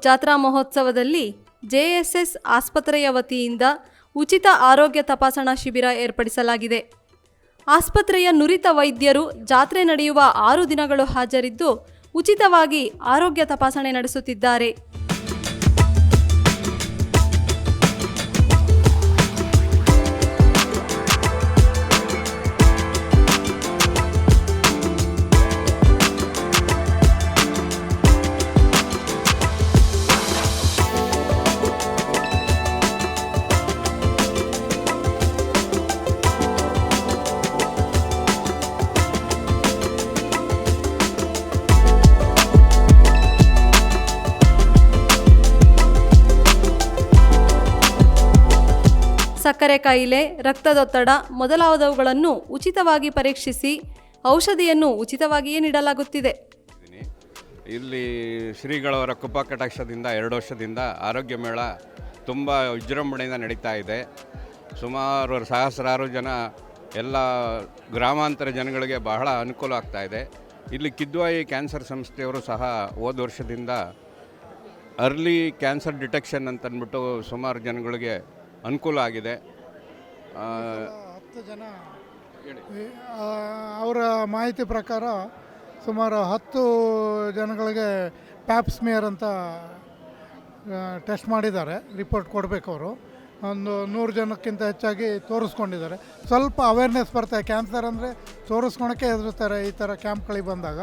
ಜಾತ್ರಾ ಮಹೋತ್ಸವದಲ್ಲಿ ಜೆಎಸ್ಎಸ್ ಆಸ್ಪತ್ರೆಯ ವತಿಯಿಂದ ಉಚಿತ ಆರೋಗ್ಯ ತಪಾಸಣಾ ಶಿಬಿರ ಏರ್ಪಡಿಸಲಾಗಿದೆ. ಆಸ್ಪತ್ರೆಯ ನುರಿತ ವೈದ್ಯರು ಜಾತ್ರೆ ನಡೆಯುವ ಆರು ದಿನಗಳು ಹಾಜರಿದ್ದು ಉಚಿತವಾಗಿ ಆರೋಗ್ಯ ತಪಾಸಣೆ ನಡೆಸುತ್ತಿದ್ದಾರೆ. ಸಕ್ಕರೆ ಕಾಯಿಲೆ, ರಕ್ತದೊತ್ತಡ ಮೊದಲಾದವುಗಳನ್ನು ಉಚಿತವಾಗಿ ಪರೀಕ್ಷಿಸಿ ಔಷಧಿಯನ್ನು ಉಚಿತವಾಗಿಯೇ ನೀಡಲಾಗುತ್ತಿದೆ. ಇಲ್ಲಿ ಶ್ರೀಗಳವರ ಕೃಪಾ ಕಟಾಕ್ಷದಿಂದ ಎರಡು ವರ್ಷದಿಂದ ಆರೋಗ್ಯ ಮೇಳ ತುಂಬ ವಿಜೃಂಭಣೆಯಿಂದ ನಡೀತಾ ಇದೆ. ಸುಮಾರು ಸಹಸ್ರಾರು ಜನ ಎಲ್ಲ ಗ್ರಾಮಾಂತರ ಜನಗಳಿಗೆ ಬಹಳ ಅನುಕೂಲ ಆಗ್ತಾ ಇದೆ. ಇಲ್ಲಿ ಕಿದ್ವಾಯಿ ಕ್ಯಾನ್ಸರ್ ಸಂಸ್ಥೆಯವರು ಸಹ ಹೋದ ವರ್ಷದಿಂದ ಅರ್ಲಿ ಕ್ಯಾನ್ಸರ್ ಡಿಟೆಕ್ಷನ್ ಅಂತಂದ್ಬಿಟ್ಟು ಸುಮಾರು ಜನಗಳಿಗೆ ಅನುಕೂಲ ಆಗಿದೆ. ಹತ್ತು ಜನ. ಅವರ ಮಾಹಿತಿ ಪ್ರಕಾರ ಸುಮಾರು ಹತ್ತು ಜನಗಳಿಗೆ ಪ್ಯಾಪ್ಸ್ಮಿಯರ್ ಅಂತ ಟೆಸ್ಟ್ ಮಾಡಿದ್ದಾರೆ. ರಿಪೋರ್ಟ್ ಕೊಡಬೇಕು ಅವರು. ಒಂದು ನೂರು ಜನಕ್ಕಿಂತ ಹೆಚ್ಚಾಗಿ ತೋರಿಸ್ಕೊಂಡಿದ್ದಾರೆ. ಸ್ವಲ್ಪ ಅವೇರ್ನೆಸ್ ಬರ್ತಾರೆ ಕ್ಯಾನ್ಸರ್ ಅಂದರೆ ತೋರಿಸ್ಕೊಳಕ್ಕೆ ಹೆದರ್ತಾರೆ ಈ ಥರ ಕ್ಯಾಂಪ್ಗಳಿಗೆ ಬಂದಾಗ.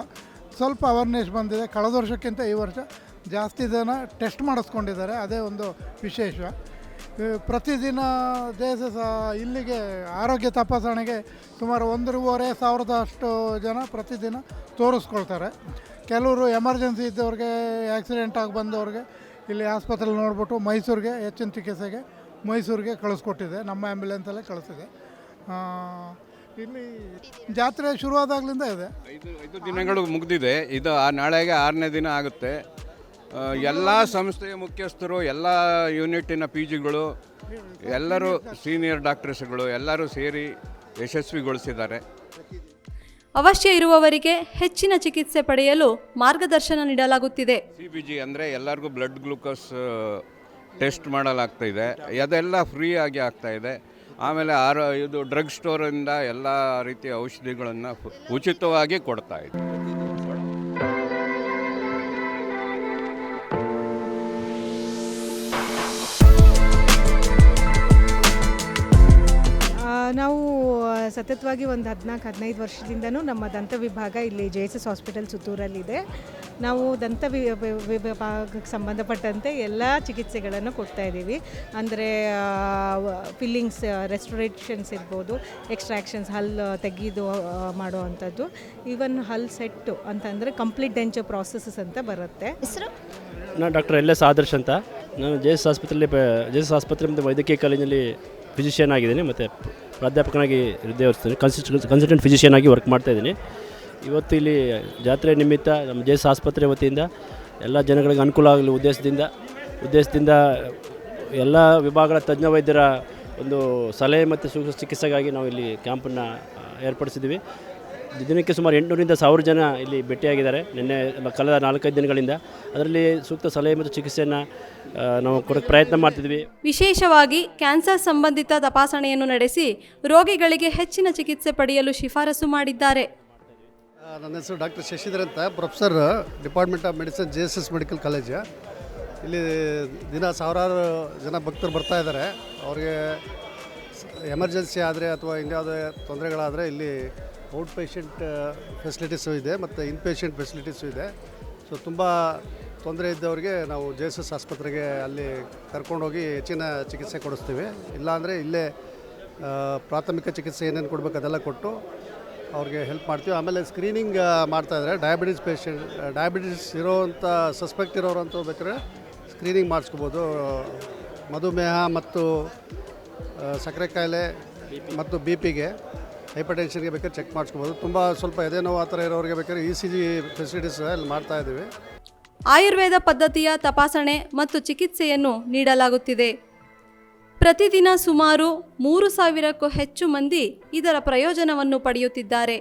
ಸ್ವಲ್ಪ ಅವೇರ್ನೆಸ್ ಬಂದಿದೆ. ಕಳೆದ ವರ್ಷಕ್ಕಿಂತ ಈ ವರ್ಷ ಜಾಸ್ತಿ ಜನ ಟೆಸ್ಟ್ ಮಾಡಿಸ್ಕೊಂಡಿದ್ದಾರೆ. ಅದೇ ಒಂದು ವಿಶೇಷ. ಪ್ರತಿದಿನ ದೇಶ ಇಲ್ಲಿಗೆ ಆರೋಗ್ಯ ತಪಾಸಣೆಗೆ ಸುಮಾರು ಒಂದೂವರೆ ಸಾವಿರದಷ್ಟು ಜನ ಪ್ರತಿದಿನ ತೋರಿಸ್ಕೊಳ್ತಾರೆ. ಕೆಲವರು ಎಮರ್ಜೆನ್ಸಿ ಇದ್ದವ್ರಿಗೆ, ಆಕ್ಸಿಡೆಂಟ್ ಆಗಿ ಬಂದವ್ರಿಗೆ ಇಲ್ಲಿ ಆಸ್ಪತ್ರೆಲಿ ನೋಡ್ಬಿಟ್ಟು ಮೈಸೂರಿಗೆ, ಹೆಚ್ಚಿನ ಚಿಕಿತ್ಸೆಗೆ ಮೈಸೂರಿಗೆ ಕಳಿಸ್ಕೊಟ್ಟಿದೆ. ನಮ್ಮ ಆ್ಯಂಬುಲೆನ್ಸಲ್ಲೇ ಕಳಿಸಿದೆ. ಇಲ್ಲಿ ಜಾತ್ರೆ ಶುರುವಾದಾಗಲಿಂದ ಇದೆ. ಐದು ದಿನಗಳು ಮುಗಿದಿದೆ. ಇದು ನಾಳೆಗೆ ಆರನೇ ದಿನ ಆಗುತ್ತೆ. ಎಲ್ಲ ಸಂಸ್ಥೆಯ ಮುಖ್ಯಸ್ಥರು ಎಲ್ಲ ಯೂನಿಟಿನ ಪಿ ಜಿಗಳು ಎಲ್ಲರೂ ಸೀನಿಯರ್ ಡಾಕ್ಟರ್ಸ್ಗಳು ಎಲ್ಲರೂ ಸೇರಿ ಯಶಸ್ವಿಗೊಳಿಸಿದ್ದಾರೆ. ಅವಶ್ಯ ಇರುವವರಿಗೆ ಹೆಚ್ಚಿನ ಚಿಕಿತ್ಸೆ ಪಡೆಯಲು ಮಾರ್ಗದರ್ಶನ ನೀಡಲಾಗುತ್ತಿದೆ. ಸಿ ಬಿ ಜಿ ಅಂದರೆ ಎಲ್ಲರಿಗೂ ಬ್ಲಡ್ ಗ್ಲೂಕೋಸ್ ಟೆಸ್ಟ್ ಮಾಡಲಾಗ್ತಾ ಇದೆ. ಅದೆಲ್ಲ ಫ್ರೀ ಆಗಿ ಆಗ್ತಾ ಇದೆ. ಆಮೇಲೆ ಆರೋ ಇದು ಡ್ರಗ್ ಸ್ಟೋರಿಂದ ಎಲ್ಲ ರೀತಿಯ ಔಷಧಿಗಳನ್ನು ಉಚಿತವಾಗಿ ಕೊಡ್ತಾ ಇದೆ. ನಾವು ಸತತವಾಗಿ ಒಂದು ಹದಿನಾಲ್ಕು ಹದಿನೈದು ವರ್ಷದಿಂದನೂ ನಮ್ಮ ದಂತ ವಿಭಾಗ ಇಲ್ಲಿ ಜೆ ಎಸ್ ಎಸ್ ಹಾಸ್ಪಿಟಲ್ ಸುತ್ತೂರಲ್ಲಿದೆ. ನಾವು ದಂತ ವಿ- ವಿಭಾಗಕ್ಕೆ ಸಂಬಂಧಪಟ್ಟಂತೆ ಎಲ್ಲ ಚಿಕಿತ್ಸೆಗಳನ್ನು ಕೊಡ್ತಾ ಇದ್ದೀವಿ. ಅಂದರೆ ಫಿಲ್ಲಿಂಗ್ಸ್ ರೆಸ್ಟೋರೇಷನ್ಸ್ ಇರ್ಬೋದು ಎಕ್ಸ್ಟ್ರಾಕ್ಷನ್ಸ್ ಹಲ್ಲು ತೆಗೆದು ಮಾಡುವಂಥದ್ದು. ಈವನ್ ಹಲ್ ಸೆಟ್ಟು ಅಂತಂದರೆ ಕಂಪ್ಲೀಟ್ ಡೆಂಚರ್ ಪ್ರಾಸೆಸಸ್ ಅಂತ ಬರುತ್ತೆ. ಹೆಸರು? ನಾನು ಡಾಕ್ಟರ್ ಎಲ್ ಎಸ್ ಆದರ್ಶ್ ಅಂತ. ನಾನು ಜೆ ಎಸ್ ಆಸ್ಪತ್ರೆಯಲ್ಲಿ ಜೆ ಎಸ್ ಆಸ್ಪತ್ರೆ ಮತ್ತು ವೈದ್ಯಕೀಯ ಕಾಲೇಜಿನಲ್ಲಿ ಫಿಸಿಷಿಯನ್ ಆಗಿದ್ದೀನಿ, ಮತ್ತು ಪ್ರಾಧ್ಯಾಪಕನಾಗಿ ಹೃದಯ ವಹಿಸ್ತೀನಿ ಕನ್ಸಿಸ್ಟ್ ಕನ್ಸಲ್ಟೆಂಟ್ ಫಿಸಿಷಿಯನ್ ಆಗಿ ವರ್ಕ್ ಮಾಡ್ತಾಯಿದ್ದೀನಿ ಇವತ್ತು ಇಲ್ಲಿ ಜಾತ್ರೆ ನಿಮಿತ್ತ ನಮ್ಮ ಜೆ ಎಸ್ ಆಸ್ಪತ್ರೆ ವತಿಯಿಂದ ಎಲ್ಲ ಜನಗಳಿಗೆ ಅನುಕೂಲ ಆಗಲಿ ಉದ್ದೇಶದಿಂದ ಉದ್ದೇಶದಿಂದ ಎಲ್ಲ ವಿಭಾಗಗಳ ತಜ್ಞ ವೈದ್ಯರ ಒಂದು ಸಲಹೆ ಮತ್ತು ಸೂಕ್ಷ್ಮ ಚಿಕಿತ್ಸೆಗಾಗಿ ನಾವು ಇಲ್ಲಿ ಕ್ಯಾಂಪನ್ನು ಏರ್ಪಡಿಸಿದ್ದೀವಿ. ದಿನಕ್ಕೆ ಸುಮಾರು ಎಂಟುನೂರಿಂದ ಸಾವಿರ ಜನ ಇಲ್ಲಿ ಭೇಟಿಯಾಗಿದ್ದಾರೆ. ನಿನ್ನೆ ಕಳೆದ ನಾಲ್ಕೈದು ದಿನಗಳಿಂದ ಅದರಲ್ಲಿ ಸೂಕ್ತ ಸಲಹೆ ಮತ್ತು ಚಿಕಿತ್ಸೆಯನ್ನು ನಾವು ಕೊಡೋಕ್ಕೆ ಪ್ರಯತ್ನ ಮಾಡ್ತಿದ್ವಿ. ವಿಶೇಷವಾಗಿ ಕ್ಯಾನ್ಸರ್ ಸಂಬಂಧಿತ ತಪಾಸಣೆಯನ್ನು ನಡೆಸಿ ರೋಗಿಗಳಿಗೆ ಹೆಚ್ಚಿನ ಚಿಕಿತ್ಸೆ ಪಡೆಯಲು ಶಿಫಾರಸು ಮಾಡಿದ್ದಾರೆ. ನನ್ನ ಹೆಸರು ಡಾಕ್ಟರ್ ಶಶಿಧರ್ ಅಂತ professor department of medicine J S S medical college. ಇಲ್ಲಿ ದಿನ ಸಾವಿರಾರು ಜನ ಭಕ್ತರು ಬರ್ತಾ ಇದ್ದಾರೆ. ಅವ್ರಿಗೆ ಎಮರ್ಜೆನ್ಸಿ ಆದರೆ ಅಥವಾ ಇನ್ಯಾವುದೇ ತೊಂದರೆಗಳಾದರೆ ಇಲ್ಲಿ ಔಟ್ ಪೇಷಂಟ್ ಫೆಸಿಲಿಟೀಸು ಇದೆ ಮತ್ತು ಇನ್ ಪೇಷಂಟ್ ಫೆಸಿಲಿಟೀಸು ಇದೆ. ಸೊ ತುಂಬ ತೊಂದರೆ ಇದ್ದವ್ರಿಗೆ ನಾವು ಜೆ ಎಸ್ ಎಸ್ ಆಸ್ಪತ್ರೆಗೆ ಅಲ್ಲಿ ಕರ್ಕೊಂಡೋಗಿ ಹೆಚ್ಚಿನ ಚಿಕಿತ್ಸೆ ಕೊಡಿಸ್ತೀವಿ. ಇಲ್ಲಾಂದರೆ ಇಲ್ಲೇ ಪ್ರಾಥಮಿಕ ಚಿಕಿತ್ಸೆ ಏನೇನು ಕೊಡಬೇಕು ಅದೆಲ್ಲ ಕೊಟ್ಟು ಅವ್ರಿಗೆ ಹೆಲ್ಪ್ ಮಾಡ್ತೀವಿ. ಆಮೇಲೆ ಸ್ಕ್ರೀನಿಂಗ್ ಮಾಡ್ತಾಯಿದ್ರೆ ಡಯಾಬಿಟೀಸ್ ಪೇಷಂಟ್ ಡಯಾಬಿಟೀಸ್ ಇರೋವಂಥ ಸಸ್ಪೆಕ್ಟ್ ಇರೋರು ಅಂತ ಬೇಕಾದ್ರೆ ಸ್ಕ್ರೀನಿಂಗ್ ಮಾಡಿಸ್ಕೋಬೋದು. ಮಧುಮೇಹ ಮತ್ತು ಸಕ್ಕರೆ ಕಾಯಿಲೆ ಮತ್ತು ಬಿ ಪಿಗೆ ಹೈಪರ್ ಟೆನ್ಷನ್ಗೆ ಬೇಕಾದ್ರೆ ಚೆಕ್ ಮಾಡಿಸ್ಕೋಬೋದು. ತುಂಬ ಸ್ವಲ್ಪ ಎದೆ ನೋವು ಆ ಥರ ಇರೋರಿಗೆ ಬೇಕಾದ್ರೆ ಇ ಸಿ ಜಿ ಫೆಸಿಲಿಟೀಸ್ ಅಲ್ಲಿ ಮಾಡ್ತಾ ಇದ್ದೀವಿ. ಆಯುರ್ವೇದ ಪದ್ಧತಿಯ ತಪಾಸಣೆ ಮತ್ತು ಚಿಕಿತ್ಸೆಯನ್ನು ನೀಡಲಾಗುತ್ತಿದೆ. ಪ್ರತಿದಿನ ಸುಮಾರು ಮೂರು ಸಾವಿರಕ್ಕೂ ಹೆಚ್ಚು ಮಂದಿ ಇದರ ಪ್ರಯೋಜನವನ್ನು ಪಡೆಯುತ್ತಿದ್ದಾರೆ.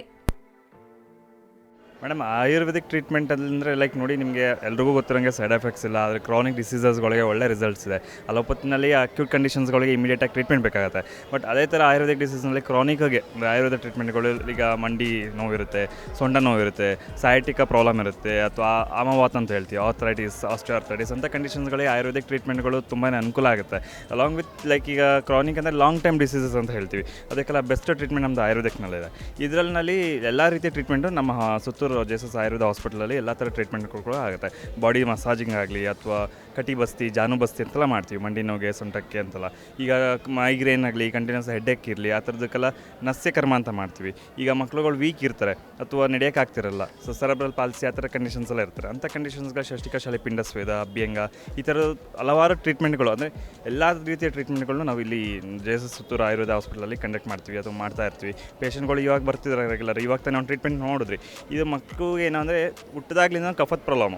ಮೇಡಮ್, ಆಯುರ್ವೇದಿಕ್ ಟ್ರೀಟ್ಮೆಂಟ್ ಅಂದರೆ ಲೈಕ್ ನೋಡಿ ನಿಮಗೆ ಎಲ್ರಿಗೂ ಗೊತ್ತಿರೋಂಗೆ ಸೈಡ್ ಎಫೆಕ್ಟ್ಸ್ ಇಲ್ಲ, ಆದರೆ ಕ್ರಾನಿಕ್ ಡಿಸೀಸಸ್ಗಳಿಗೆ ಒಳ್ಳೆ ರಿಸಲ್ಟ್ಸ್ ಇದೆ. ಅಲೋಪತಿನಲ್ಲಿ ಅಕ್ಯೂಟ್ ಕಂಡೀಷನ್ಸ್ಗಳಿಗೆ ಇಮಿಡಿಯೇಟಾಗಿ ಟ್ರೀಟ್ಮೆಂಟ್ ಬೇಕಾಗುತ್ತೆ. ಬಟ್ ಅದೇ ಥರ ಆಯುರ್ವೇದಿಕ್ ಡಿಸೀಸ್ನಲ್ಲಿ ಕ್ರಾನಿಕ್ಗೆ ಆಯುರ್ವೇದ ಟ್ರೀಟ್ಮೆಂಟ್ಗಳು ಈಗ ಮಂಡಿ ನೋವಿರುತ್ತೆ ಸೊಂಡ ನೋವಿರುತ್ತೆ ಸಯಾಟಿಕ ಪ್ರಾಬ್ಲಮ್ ಇರುತ್ತೆ, ಅಥವಾ ಆಮವಾತ್ ಅಂತ ಹೇಳ್ತೀವಿ ಆರ್ಥರೈಟಿಸ್ ಆಸ್ಟಿಯೋಆರ್ಥರೈಟಿಸ್ ಅಂತ ಕಂಡೀಷನ್ಸ್ಗಳಿಗೆ ಆಯುರ್ವೇದಿಕ್ ಟ್ರೀಟ್ಮೆಂಟ್ಗಳು ತುಂಬಾ ಅನುಕೂಲ ಆಗುತ್ತೆ. ಅಲಾಂಗ್ ವಿತ್ ಲೈಕ್ ಈಗ ಕ್ರಾನಿಕ್ ಅಂದರೆ ಲಾಂಗ್ ಟೈಮ್ ಡಿಸೀಸಸ್ ಅಂತ ಹೇಳ್ತೀವಿ. ಅದಕ್ಕೆಲ್ಲ ಬೆಸ್ಟ್ ಟ್ರೀಟ್ಮೆಂಟ್ ನಮ್ಮದು ಆಯುರ್ವೇದಿಕ್ನಲ್ಲಿದೆ. ಇದರಲ್ಲಿ ಎಲ್ಲ ರೀತಿಯ ಟ್ರೀಟ್ಮೆಂಟು ನಮ್ಮ ಹ- ಸುತ್ತೂರು ಜೇಸಸ್ ಆಯುರ್ವೇದ ಹಾಸ್ಪಿಟಲಲ್ಲಿ ಎಲ್ಲ ಥರ ಟ್ರೀಟ್ಮೆಂಟ್ಗಳು ಕೂಡ ಆಗುತ್ತೆ. ಬಾಡಿ ಮಸಾಜಿಂಗ್ ಆಗಲಿ ಅಥವಾ ಕಟಿ ಬಸ್ತಿ, ಜಾನು ಬಸ್ತಿ ಅಂತೆಲ್ಲ ಮಾಡ್ತೀವಿ. ಮಂಡಿ ನೋವಿಗೆ ಸೊಂಟಕ್ಕೆ ಅಂತೆಲ್ಲ. ಈಗ ಮೈಗ್ರೇನ್ ಆಗಲಿ ಕಂಟಿನ್ಯೂಸ್ ಹೆಡ್ಡೇಕ್ ಇರಲಿ, ಆ ಥರದಕ್ಕೆಲ್ಲ ನಸ್ಯಕರ್ಮ ಅಂತ ಮಾಡ್ತೀವಿ. ಈಗ ಮಕ್ಳುಗಳು ವೀಕ್ ಇರ್ತಾರೆ ಅಥವಾ ನಡೆಯೋಕ್ಕಾಗ್ತಿರಲ್ಲ ಸೊ ಸೆರೆಬ್ರಲ್ ಪಾಲ್ಸಿ ಆ ಥರ ಕಂಡೀಷನ್ಸ್ ಎಲ್ಲ ಇರ್ತಾರೆ. ಅಂಥ ಕಂಡೀಷನ್ಸ್ಗಳು ಷಷ್ಟಿಕ ಶಾಲೆ ಪಿಂಡ ಸ್ವೇದ ಅಭ್ಯಂಗ ಈ ಥರದ ಹಲವಾರು ಟ್ರೀಟ್ಮೆಂಟ್ಗಳು ಅಂದರೆ ಎಲ್ಲ ರೀತಿಯ ಟ್ರೀಟ್ಮೆಂಟ್ಗಳನ್ನ ನಾವು ಇಲ್ಲಿ ಜೇಸಸ್ ಸುತ್ತೂರು ಆಯುರ್ವೇದ ಹಾಸ್ಪಿಟಲಲ್ಲಿ ಕಂಡಕ್ಟ್ ಮಾಡ್ತೀವಿ. ಅಥವಾ ಮಾಡ್ತಾ ಇರ್ತೀವಿ. ಪೇಷಂಟ್ಗಳು ಇವಾಗ ಬರ್ತಿದ್ದಾರೆ ರೆಗ್ಯುಲರ್ ಇವಾಗ ತಾನೇ ಒಂದು ಟ್ರೀಟ್ಮೆಂಟ್ ನೋಡಿದ್ರಿ. ಇದು ಮಕ್ಕಳಿಗೆ ಏನಂದರೆ ಹುಟ್ಟಿದಾಗ್ಲಿಂದ ಕಫದ ಪ್ರಾಬ್ಲಮ್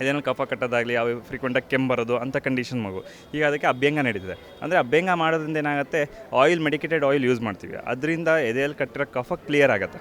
ಇದೇನೋ ಕಫ ಕಟ್ಟೋದಾಗಲಿ, ಅವು ಫ್ರೀಕ್ವೆಂಟಾಗಿ ಕೆಮ್ಮು ಬರೋದು ಅಂಥ ಕಂಡೀಷನ್ ಮಗು. ಈಗ ಅದಕ್ಕೆ ಅಭ್ಯಂಗ ನಡೀತಿದೆ. ಅಂದರೆ ಅಭ್ಯಂಗ ಮಾಡೋದ್ರಿಂದ ಏನಾಗುತ್ತೆ ಆಯಿಲ್ ಮೆಡಿಕೇಟೆಡ್ ಆಯಿಲ್ ಯೂಸ್ ಮಾಡ್ತೀವಿ. ಅದರಿಂದ ಎದೆಯಲ್ಲಿ ಕಟ್ಟಿರೋ ಕಫ ಕ್ಲಿಯರ್ ಆಗುತ್ತೆ.